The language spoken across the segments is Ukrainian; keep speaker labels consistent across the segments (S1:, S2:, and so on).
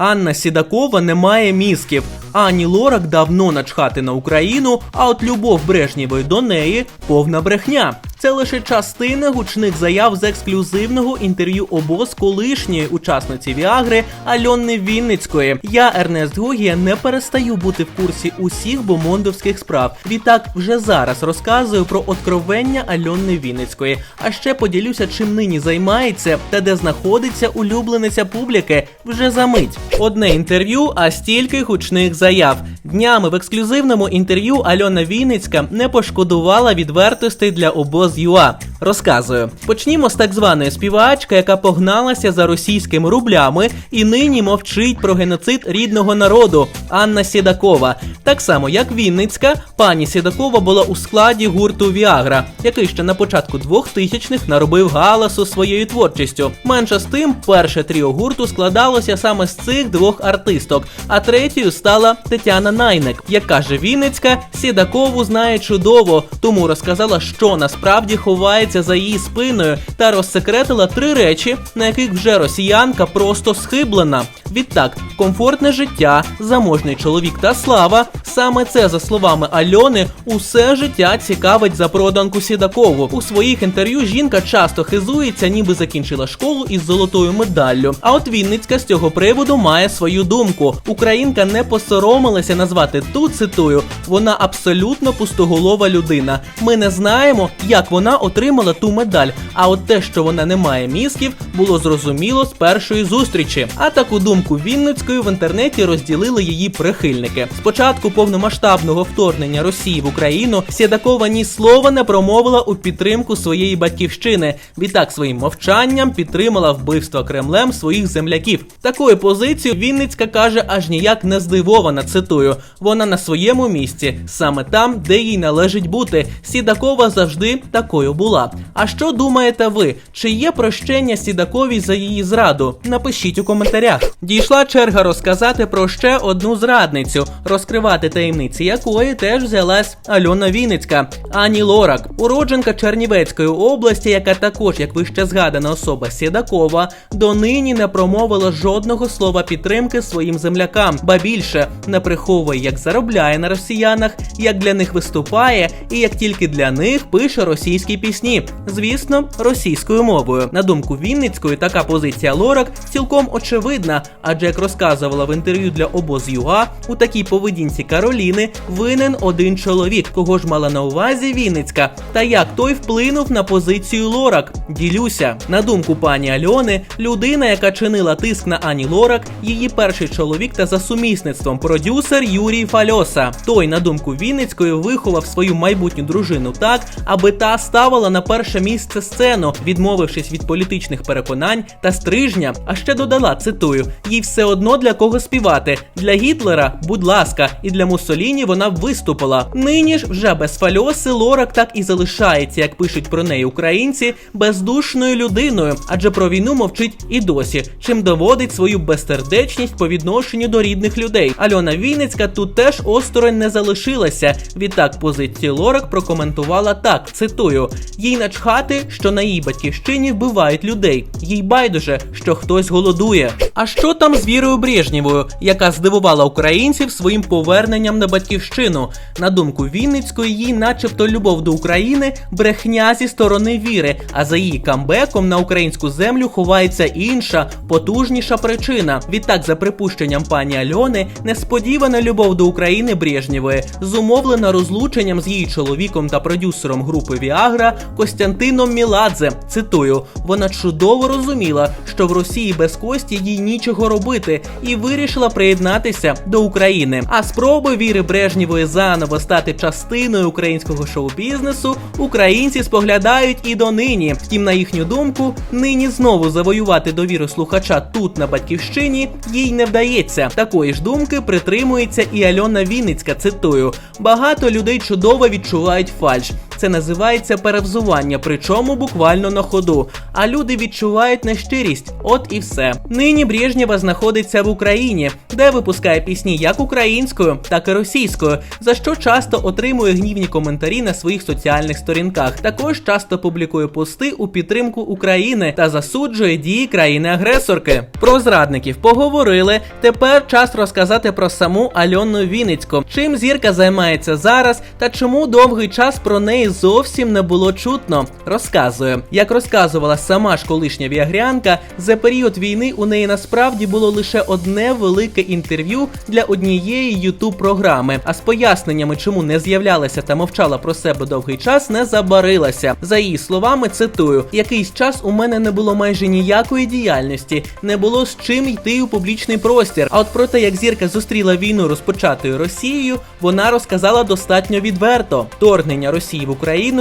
S1: Анна Сідакова не має мізків. Ані Лорак давно начхати на Україну, а от любов Брежнєвої до неї повна брехня. Це лише частина гучних заяв з ексклюзивного інтерв'ю обоз колишньої учасниці Віагри Альони Вінницької. Я, Ернест Гогія, не перестаю бути в курсі усіх бомондовських справ. Відтак вже зараз розказую про откровення Альони Вінницької. А ще поділюся, чим нині займається та де знаходиться улюблениця публіки вже за мить. Одне інтерв'ю, а стільки гучних заяв. Днями в ексклюзивному інтерв'ю Альона Вінницька не пошкодувала відвертостей для обоз ЮА. Розказую. Почнімо з так званої співачки, яка погналася за російськими рублями і нині мовчить про геноцид рідного народу Анна Сідакова. Так само, як Вінницька, пані Сідакова була у складі гурту Віагра, який ще на початку 2000-х наробив галасу своєю творчістю. Менше з тим, перше тріо гурту складалося саме з цих двох артисток, а третьою стала Тетяна Найник. Як каже Вінницька, Сідакову знає чудово, тому розказала, що насправді ховається за її спиною, та розсекретила три речі, на яких вже росіянка просто схиблена. Відтак, комфортне життя, заможний чоловік та слава. Саме це, за словами Альони, усе життя цікавить запроданку Сідакову. У своїх інтерв'ю жінка часто хизується, ніби закінчила школу із золотою медаллю. А от Вінницька з цього приводу має свою думку. Українка не посоромилася назвати ту цитую. Вона абсолютно пустоголова людина. Ми не знаємо, як вона отримала ту медаль. А от те, що вона не має мізків, було зрозуміло з першої зустрічі. А таку думку Вінницької в інтернеті розділили її прихильники. Спочатку повномасштабного вторгнення Росії в Україну Сєдакова ні слова не промовила у підтримку своєї батьківщини. Відтак своїм мовчанням підтримала вбивство Кремлем своїх земляків. Такою позицією Вінницька каже, аж ніяк не здивована. Цитую: вона на своєму місці, саме там, де їй належить бути. Сідакова завжди такою була. А що думаєте ви? Чи є прощення Сідаковій за її зраду? Напишіть у коментарях. Дійшла черга розказати про ще одну зрадницю, розкривати таємниці якої теж взялась Альона Вінницька, Ані Лорак, уродженка Чернівецької області, яка також, як вище згадана особа Сідакова, донині не промовила жодного слова підтримки своїм землякам, ба більше не приховує, як заробляє на росіянах, як для них виступає, і як тільки для них пише російські пісні, звісно, російською мовою. На думку Вінницької, така позиція Лорак цілком очевидна, адже як розказувала в інтерв'ю для обоз ЮА, у такій поведінці Кароліни винен один чоловік, кого ж мала на увазі Вінницька, та як той вплинув на позицію Лорак. Ділюся. На думку пані Альони, людина, яка чинила тиск на Ані Лорак, її перший чоловік та за сумісництвом продюсер Юрій Фальоса. Той, на думку Вінницької, виховав свою майбутню дружину так, аби та ставила на перше місце сцену, відмовившись від політичних переконань та стрижня. А ще додала цитую: їй все одно для кого співати. Для Гітлера, будь ласка, і для Муссоліні вона виступила. Нині ж вже без Фальоси Лорак так і залишається, як пишуть про неї українці, бездушною людиною, адже про війну мовчить і досі, чим доводить свою безсердечність по відношенню до рідних людей. Альона Вінницька тут теж осторонь не залишилася. Відтак позицію Лорак прокоментувала так: цитую: їй начхати, що на її батьківщині вбивають людей. Їй байдуже, що хтось голодує. А що там з Вірою Брежнєвою, яка здивувала українців своїм поверненням на батьківщину? На думку Вінницької, їй, начебто, любов до України брехня зі сторони віри. А за її камбеком на українську землю ховається інша, потужніша причина. Відтак, за припущенням пані Альони, несподівана любов до України Брежнєвої зумовлена розлученням з її чоловіком та продюсером групи Віагра Костянтином Міладзе. Цитую: вона чудово розуміла, що в Росії без Кості їй нічого робити, і вирішила приєднатися до України. А спроби Віри Брежнєвої заново стати частиною українського шоу-бізнесу українці споглядають і донині. Втім, на їхню думку, нині знову завоювати довіру слухача тут на батьківщині їй не вдається. Такої ж думки притримується і Альона Вінницька. Цитую: багато людей чудово відчувають фальш. Це називається перевзування, причому буквально на ходу. А люди відчувають нещирість. От і все. Нині Брежнєва знаходиться в Україні, де випускає пісні як українською, так і російською, за що часто отримує гнівні коментарі на своїх соціальних сторінках. Також часто публікує пости у підтримку України та засуджує дії країни-агресорки. Про зрадників поговорили. Тепер час розказати про саму Альону Вінницьку. Чим зірка займається зараз та чому довгий час про неї зовсім не було чутно. Розказую, як розказувала сама ж колишня віагрянка, за період війни у неї насправді було лише одне велике інтерв'ю для однієї ютуб програми. А з поясненнями, чому не з'являлася та мовчала про себе довгий час, не забарилася. За її словами, цитую: якийсь час у мене не було майже ніякої діяльності, не було з чим йти у публічний простір. А от про те, як зірка зустріла війну розпочатою Росією, вона розказала достатньо відверто. Вторгнення Росії в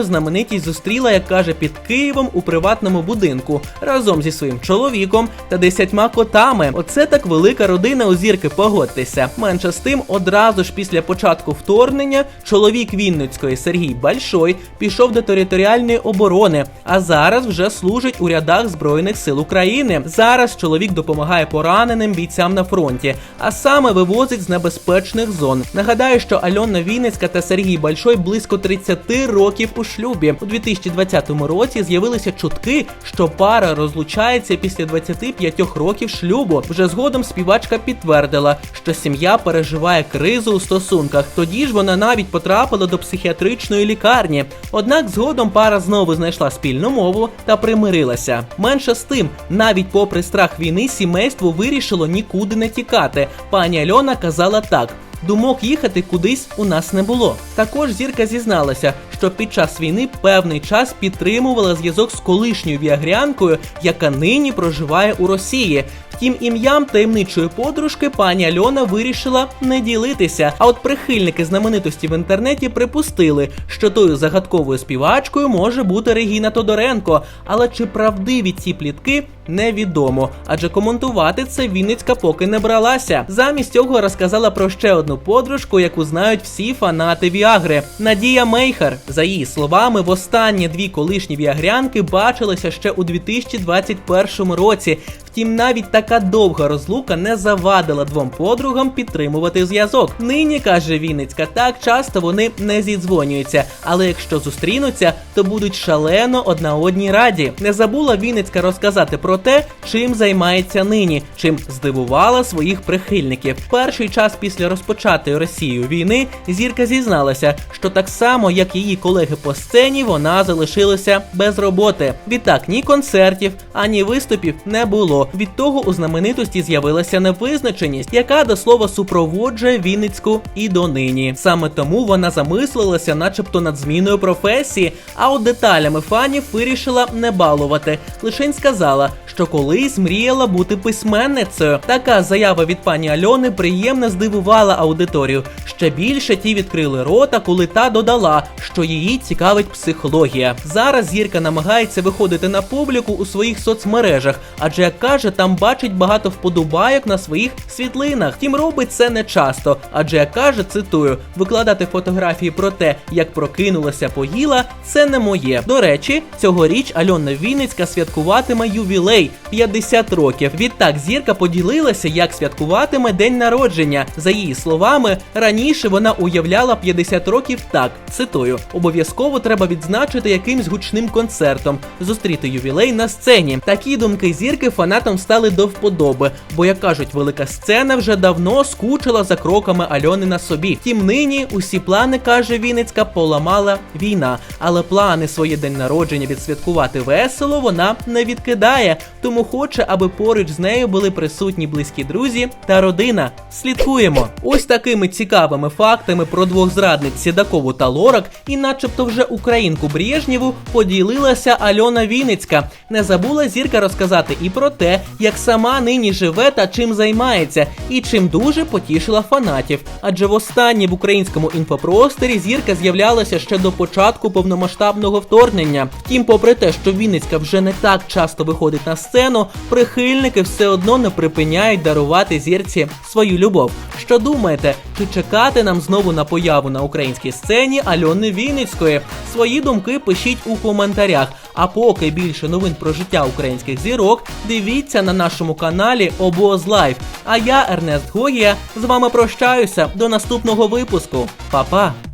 S1: знаменитість зустріла, як каже, під Києвом у приватному будинку разом зі своїм чоловіком та десятьма котами. Оце так велика родина у зірки. Погодьтеся. Менше з тим, одразу ж після початку вторгнення чоловік Вінницької Сергій Большой пішов до територіальної оборони, а зараз вже служить у рядах Збройних сил України. Зараз чоловік допомагає пораненим бійцям на фронті, а саме вивозить з небезпечних зон. Нагадаю, що Альона Вінницька та Сергій Большой близько 30 років у шлюбі. У 2020 році з'явилися чутки, що пара розлучається після 25 років шлюбу. Вже згодом співачка підтвердила, що сім'я переживає кризу у стосунках. Тоді ж вона навіть потрапила до психіатричної лікарні. Однак згодом пара знову знайшла спільну мову та примирилася. Менше з тим, навіть попри страх війни, сімейство вирішило нікуди не тікати. Пані Альона казала так. Думок їхати кудись у нас не було. Також зірка зізналася, що під час війни певний час підтримувала зв'язок з колишньою віагрянкою, яка нині проживає у Росії. Втім, ім'ям таємничої подружки пані Альона вирішила не ділитися. А от прихильники знаменитості в інтернеті припустили, що тою загадковою співачкою може бути Регіна Тодоренко. Але чи правдиві ці плітки? Невідомо, адже коментувати це Вінницька поки не бралася. Замість цього розказала про ще одну подружку, яку знають всі фанати Віагри. Надія Мейхер. За її словами, востаннє дві колишні віагрянки бачилися ще у 2021 році. Втім, навіть така довга розлука не завадила двом подругам підтримувати зв'язок. Нині каже Вінницька, так часто вони не зідзвонюються, але якщо зустрінуться, то будуть шалено одна одній раді. Не забула Вінницька розказати про те, чим займається нині, чим здивувала своїх прихильників. Перший час після розпочатої Росією війни зірка зізналася, що так само, як її колеги по сцені, вона залишилася без роботи. Відтак ні концертів, ані виступів не було. Від того у знаменитості з'явилася невизначеність, яка до слова супроводжує Вінницьку і донині. Саме тому вона замислилася, начебто над зміною професії, а от деталями фанів вирішила не балувати. Лишень сказала, що колись мріяла бути письменницею. Така заява від пані Альони приємно здивувала аудиторію. Ще більше ті відкрили рота, коли та додала, що її цікавить психологія. Зараз зірка намагається виходити на публіку у своїх соцмережах, адже як каже, там бачить багато вподобайок на своїх світлинах. Втім, робить це не часто, адже як каже, цитую, викладати фотографії про те, як прокинулася, поїла, це не моє. До речі, цьогоріч Альона Вінницька святкуватиме ювілей 50 років. Відтак зірка поділилася, як святкуватиме день народження. За її словами, раніше вона уявляла 50 років так. Цитую: обов'язково треба відзначити якимсь гучним концертом, зустріти ювілей на сцені. Такі думки зірки фанатам стали до вподоби, бо як кажуть, велика сцена вже давно скучила за кроками Альони на собі. Втім, нині усі плани каже Вінницька, поламала війна, але плани своє день народження відсвяткувати весело вона не відкидає, тому хоче, аби поруч з нею були присутні близькі друзі та родина. Слідкуємо. Ось такими цікавими фактами про двох зрадниць Сідакову та Лорак, і, начебто, вже українку Брежнєву поділилася Альона Вінницька. Не забула зірка розказати і про те, те, як сама нині живе та чим займається, і чим дуже потішила фанатів. Адже востаннє в українському інфопросторі зірка з'являлася ще до початку повномасштабного вторгнення. Втім, попри те, що Вінницька вже не так часто виходить на сцену, прихильники все одно не припиняють дарувати зірці свою любов. Що думаєте, чи чекати нам знову на появу на українській сцені Альони Вінницької? Свої думки пишіть у коментарях. А поки більше новин про життя українських зірок, дивіться на нашому каналі Обоз Лайф. А я, Ернест Гогія, з вами прощаюся до наступного випуску. Па-па!